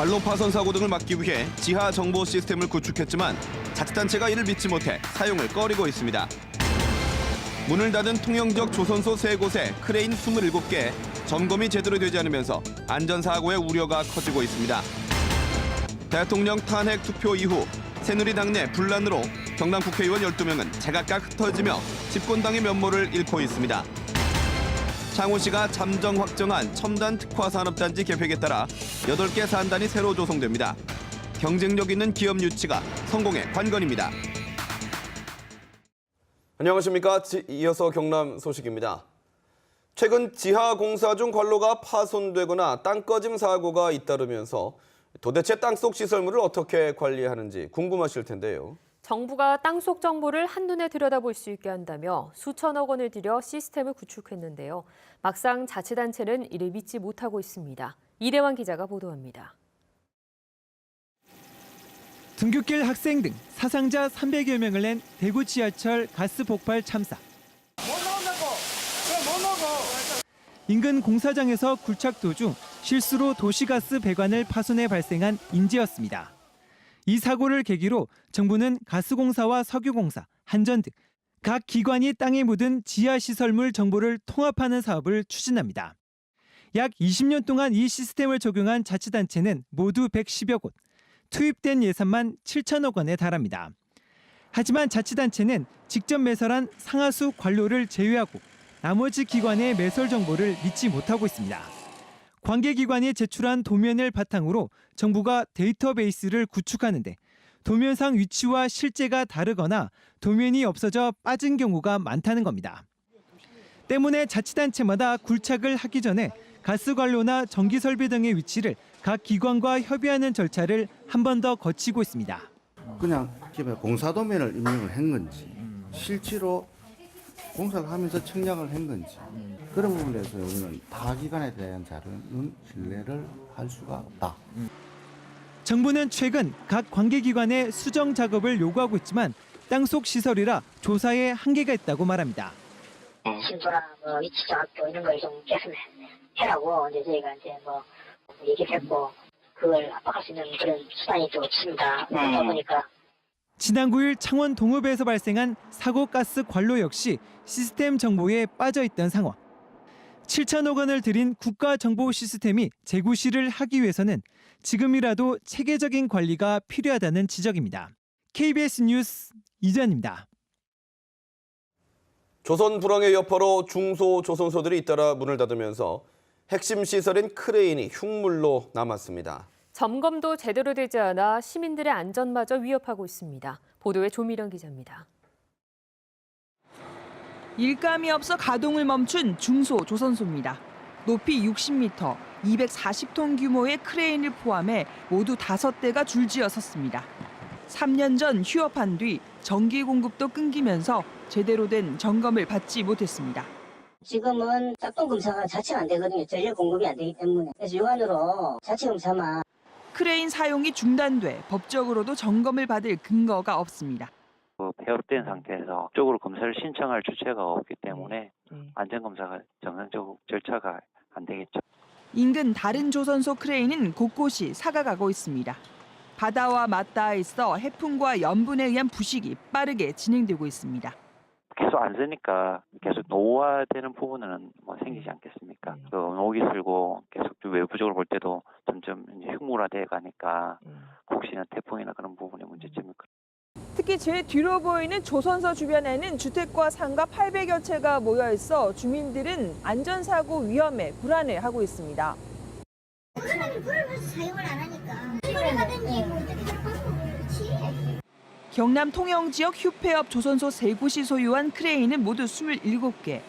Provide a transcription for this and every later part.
관로 파손 사고 등을 막기 위해 지하 정보 시스템을 구축했지만 자치단체가 이를 믿지 못해 사용을 꺼리고 있습니다. 문을 닫은 통영적 조선소 세곳에 크레인 27개, 점검이 제대로 되지 않으면서 안전사고의 우려가 커지고 있습니다. 대통령 탄핵 투표 이후 새누리당 내 분란으로 경남 국회의원 12명은 제각각 흩어지며 집권당의 면모를 잃고 있습니다. 창원시가 잠정 확정한 첨단 특화 산업단지 계획에 따라 8개 산단이 새로 조성됩니다. 경쟁력 있는 기업 유치가 성공의 관건입니다. 안녕하십니까. 지- 이어서 경남 소식입니다. 최근 지하 공사 중 관로가 파손되거나 땅 꺼짐 사고가 잇따르면서 도대체 땅속 시설물을 어떻게 관리하는지 궁금하실 텐데요. 정부가 땅속 정보를 한눈에 들여다볼 수 있게 한다며 수천억 원을 들여 시스템을 구축했는데요. 막상 자치단체는 이를 믿지 못하고 있습니다. 이대환 기자가 보도합니다. 등굣길 학생 등 사상자 300여 명을 낸 대구 지하철 가스 폭발 참사. 인근 공사장에서 굴착 도중 실수로 도시가스 배관을 파손해 발생한 인재였습니다. 이 사고를 계기로 정부는 가스공사와 석유공사, 한전 등 각 기관이 땅에 묻은 지하 시설물 정보를 통합하는 사업을 추진합니다. 약 20년 동안 이 시스템을 적용한 자치단체는 모두 110여 곳, 투입된 예산만 7천억 원에 달합니다. 하지만 자치단체는 직접 매설한 상하수 관료를 제외하고 나머지 기관의 매설 정보를 믿지 못하고 있습니다. 관계기관이 제출한 도면을 바탕으로 정부가 데이터베이스를 구축하는데 도면상 위치와 실제가 다르거나 도면이 없어져 빠진 경우가 많다는 겁니다. 때문에 자치단체마다 굴착을 하기 전에 가스 관로나 전기 설비 등의 위치를 각 기관과 협의하는 절차를 한 번 더 거치고 있습니다. 그냥 공사도면을 입력을 한 건지 실제로 공사를 하면서 청약을 한 건지 그런 부분에서 우리는 타 기관에 대한 자료는 신뢰를 할 수가 없다. 정부는 최근 각 관계기관에 수정 작업을 요구하고 있지만 땅속 시설이라 조사에 한계가 있다고 말합니다. 신도나 뭐 위치 정확도 이런 걸좀 깼으면 해라고 이제 저희가 이제 뭐 얘기를 했고 그걸 압박할 수 있는 그런 수단이 또 있습니다. 그러다 보니까 지난 9일 창원 동읍에서 발생한 사고 가스 관로 역시 시스템 정보에 빠져 있던 상황. 7천억 원을 들인 국가 정보 시스템이 재구시를 하기 위해서는 지금이라도 체계적인 관리가 필요하다는 지적입니다. KBS 뉴스 이전입니다. 조선 불황의 여파로 중소 조선소들이 잇따라 문을 닫으면서 핵심 시설인 크레인이 흉물로 남았습니다. 점검도 제대로 되지 않아 시민들의 안전마저 위협하고 있습니다. 보도에 조미령 기자입니다. 일감이 없어 가동을 멈춘 중소 조선소입니다. 높이 60m, 240톤 규모의 크레인을 포함해 모두 5대가 줄지어 섰습니다. 3년 전 휴업한 뒤 전기 공급도 끊기면서 제대로 된 점검을 받지 못했습니다. 지금은 작동 검사가 자체가 안 되거든요. 전력 공급이 안 되기 때문에 그래서 육안으로 자체 검사만 크레인 사용이 중단돼 법적으로도 점검을 받을 근거가 없습니다. 그 폐업된 상태에서 쪽으로 검사를 신청할 주체가 없기 때문에 네. 안전검사가 정상적 절차가 안 되겠죠. 인근 다른 조선소 크레인은 곳곳이 사가가고 있습니다. 바다와 맞닿아 있어 해풍과 염분에 의한 부식이 빠르게 진행되고 있습니다. 계속 안 쓰니까 계속 노후화되는 부분은 뭐 생기지 않겠습니까? 그 녹이 슬고 계속 좀 외부적으로 볼 때도 점점 이제 흉물화돼 가니까 혹시나 태풍이나 그런 부분에 문제점이 특히 제 뒤로 보이는 조선소 주변에는 주택과 상가 800여 채가 모여 있어 주민들은 안전사고 위험에 불안해하고 있습니다. 사람이 불을 사용을 안 하니까. 이걸 하든지 뭐 어떻게 할 방법이 그렇지. 경남 통영 지역 휴폐업 조선소 세 곳이 소유한 크레인은 모두 27개.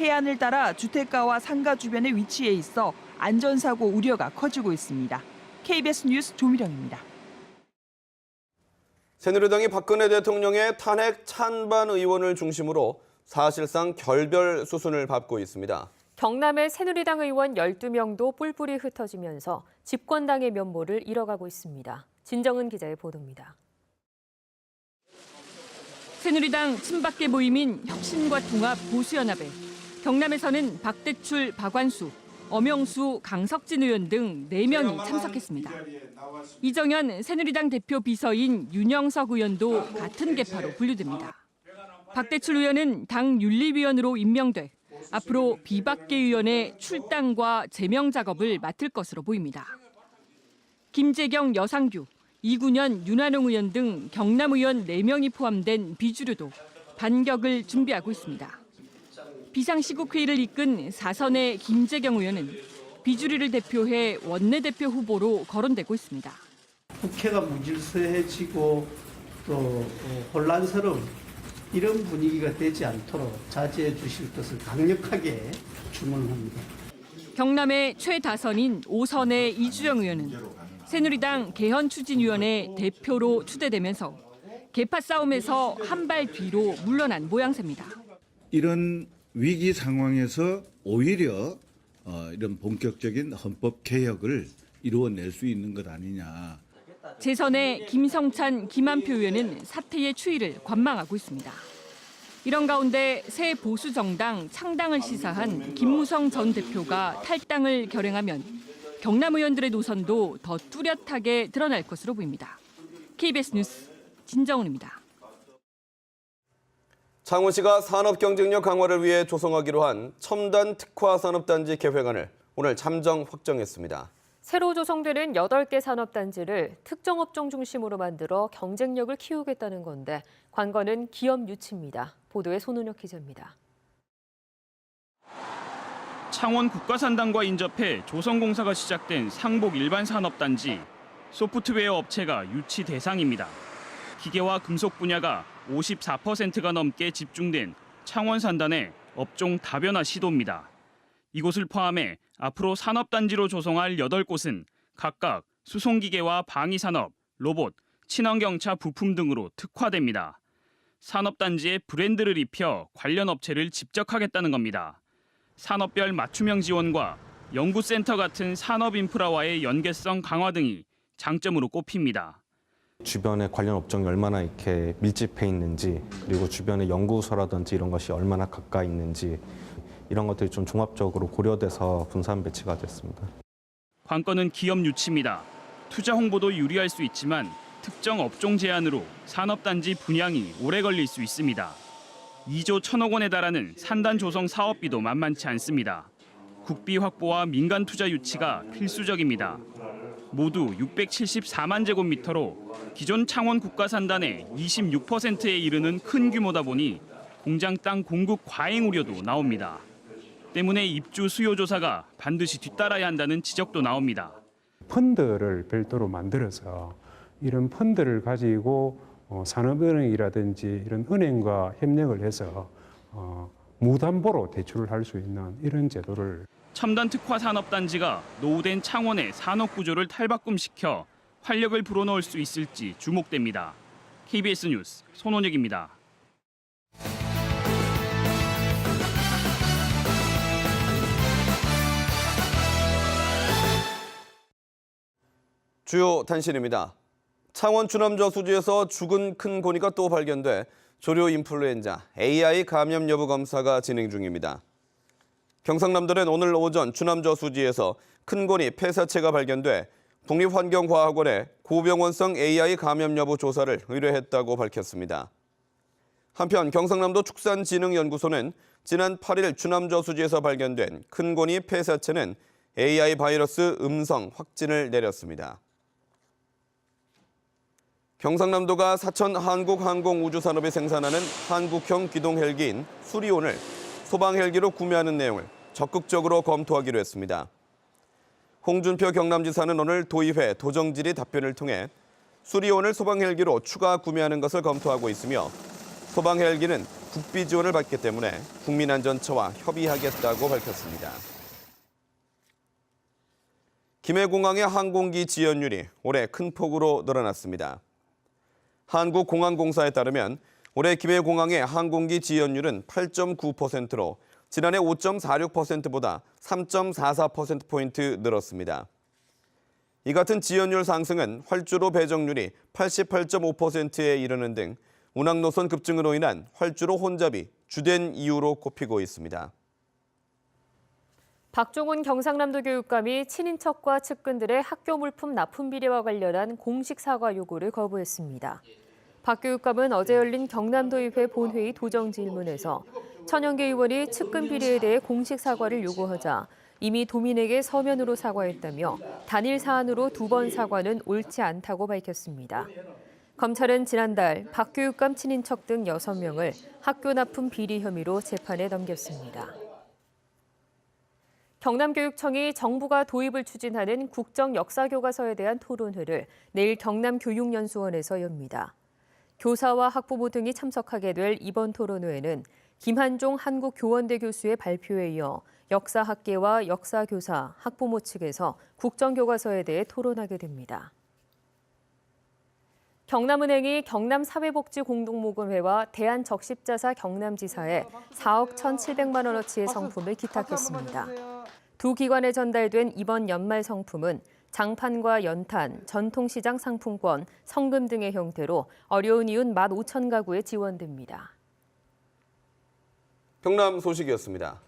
해안을 따라 주택가와 상가 주변에 위치해 있어 안전사고 우려가 커지고 있습니다. KBS 뉴스 조미령입니다. 새누리당이 박근혜 대통령의 탄핵 찬반 의원을 중심으로 사실상 결별 수순을 밟고 있습니다. 경남의 새누리당 의원 12명도 뿔뿔이 흩어지면서 집권당의 면모를 잃어가고 있습니다. 진정은 기자의 보도입니다. 새누리당 친박계 모임인 혁신과 통합 보수연합에 경남에서는 박대출, 박완수, 엄영수, 강석진 의원 등 4명이 참석했습니다. 이정현 새누리당 대표 비서인 윤영석 의원도 같은 계파로 분류됩니다. 박대출 의원은 당 윤리위원으로 임명돼 앞으로 비박계 의원의 출당과 제명 작업을 맡을 것으로 보입니다. 김재경 여상규, 이군현 윤한홍 의원 등 경남 의원 4명이 포함된 비주류도 반격을 준비하고 있습니다. 비상시국회의를 이끈 사선의 김재경 의원은 비주류를 대표해 원내대표 후보로 거론되고 있습니다. 국회가 무질서해지고 또 어, 혼란스러운 이런 분위기가 되지 않도록 자제해 주실 것을 강력하게 주문합니다. 경남의 최다선인 오선의 이주영 의원은 새누리당 개헌추진위원회 대표로 추대되면서 개파 싸움에서 한 발 뒤로 물러난 모양새입니다. 이런 위기 상황에서 오히려 어, 이런 본격적인 헌법 개혁을 이루어낼 수 있는 것 아니냐. 재선의 김성찬, 김한표 의원은 사태의 추이를 관망하고 있습니다. 이런 가운데 새 보수 정당 창당을 시사한 김무성 전 대표가 탈당을 결행하면 경남 의원들의 노선도 더 뚜렷하게 드러날 것으로 보입니다. KBS 뉴스 진정훈입니다. 창원시가 산업 경쟁력 강화를 위해 조성하기로 한 첨단 특화 산업단지 계획안을 오늘 잠정 확정했습니다. 새로 조성되는 8개 산업단지를 특정 업종 중심으로 만들어 경쟁력을 키우겠다는 건데 관건은 기업 유치입니다. 보도에 손은혁 기자입니다. 창원 국가산단과 인접해 조성공사가 시작된 상복 일반 산업단지 소프트웨어 업체가 유치 대상입니다. 기계와 금속 분야가 54%가 넘게 집중된 창원 산단의 업종 다변화 시도입니다. 이곳을 포함해 앞으로 산업단지로 조성할 8곳은 각각 수송기계와 방위산업, 로봇, 친환경차 부품 등으로 특화됩니다. 산업단지에 브랜드를 입혀 관련 업체를 집적하겠다는 겁니다. 산업별 맞춤형 지원과 연구센터 같은 산업 인프라와의 연계성 강화 등이 장점으로 꼽힙니다. 주변에 관련 업종이 얼마나 이렇게 밀집해 있는지 그리고 주변에 연구소라든지 이런 것이 얼마나 가까이 있는지 이런 것들이 좀 종합적으로 고려돼서 분산 배치가 됐습니다. 관건은 기업 유치입니다. 투자 홍보도 유리할 수 있지만 특정 업종 제한으로 산업단지 분양이 오래 걸릴 수 있습니다. 2조 1천억 원에 달하는 산단 조성 사업비도 만만치 않습니다. 국비 확보와 민간 투자 유치가 필수적입니다. 모두 674만 제곱미터로 기존 창원 국가산단의 26%에 이르는 큰 규모다 보니 공장 땅 공급 과잉 우려도 나옵니다. 때문에 입주 수요 조사가 반드시 뒤따라야 한다는 지적도 나옵니다. 펀드를 별도로 만들어서 이런 펀드를 가지고 어, 산업은행이라든지 이런 은행과 협력을 해서 어, 무담보로 대출을 할 수 있는 이런 제도를 첨단 특화 산업 단지가 노후된 창원의 산업 구조를 탈바꿈시켜 활력을 불어넣을 수 있을지 주목됩니다. KBS 뉴스 손원혁입니다. 주요 단신입니다. 창원 주남저 수지에서 죽은 큰 고니가 또 발견돼 조류 인플루엔자 AI 감염 여부 검사가 진행 중입니다. 경상남도는 오늘 오전 주남저 수지에서 큰 고니 폐사체가 발견돼 국립환경과학원에 고병원성 AI 감염 여부 조사를 의뢰했다고 밝혔습니다. 한편 경상남도 축산진흥연구소는 지난 8일 주남저 수지에서 발견된 큰 고니 폐사체는 AI 바이러스 음성 확진을 내렸습니다. 경상남도가 사천 한국항공우주산업이 생산하는 한국형 기동 헬기인 수리온을 소방 헬기로 구매하는 내용을 적극적으로 검토하기로 했습니다. 홍준표 경남지사는 오늘 도의회 도정질의 답변을 통해 수리온을 소방 헬기로 추가 구매하는 것을 검토하고 있으며 소방 헬기는 국비 지원을 받기 때문에 국민안전처와 협의하겠다고 밝혔습니다. 김해공항의 항공기 지연율이 올해 큰 폭으로 늘어났습니다. 한국공항공사에 따르면 올해 김해공항의 항공기 지연율은 8.9%로 지난해 5.46%보다 3.44%포인트 늘었습니다. 이 같은 지연율 상승은 활주로 배정률이 88.5%에 이르는 등 운항노선 급증으로 인한 활주로 혼잡이 주된 이유로 꼽히고 있습니다. 박종훈 경상남도 교육감이 친인척과 측근들의 학교 물품 납품 비리와 관련한 공식 사과 요구를 거부했습니다. 박 교육감은 어제 열린 경남도의회 본회의 도정 질문에서 천영계 의원이 측근 비리에 대해 공식 사과를 요구하자 이미 도민에게 서면으로 사과했다며 단일 사안으로 두 번 사과는 옳지 않다고 밝혔습니다. 검찰은 지난달 박 교육감 친인척 등 6명을 학교 납품 비리 혐의로 재판에 넘겼습니다. 경남교육청이 정부가 도입을 추진하는 국정 역사 교과서에 대한 토론회를 내일 경남교육연수원에서 엽니다. 교사와 학부모 등이 참석하게 될 이번 토론회에는 김한종 한국교원대 교수의 발표에 이어 역사학계와 역사교사, 학부모 측에서 국정교과서에 대해 토론하게 됩니다. 경남은행이 경남사회복지공동모금회와 대한적십자사 경남지사에 4억 1,700만 원어치의 성품을 기탁했습니다. 두 기관에 전달된 이번 연말 성품은 장판과 연탄, 전통시장 상품권, 성금 등의 형태로 어려운 이웃 15,000 가구에 지원됩니다. 경남 소식이었습니다.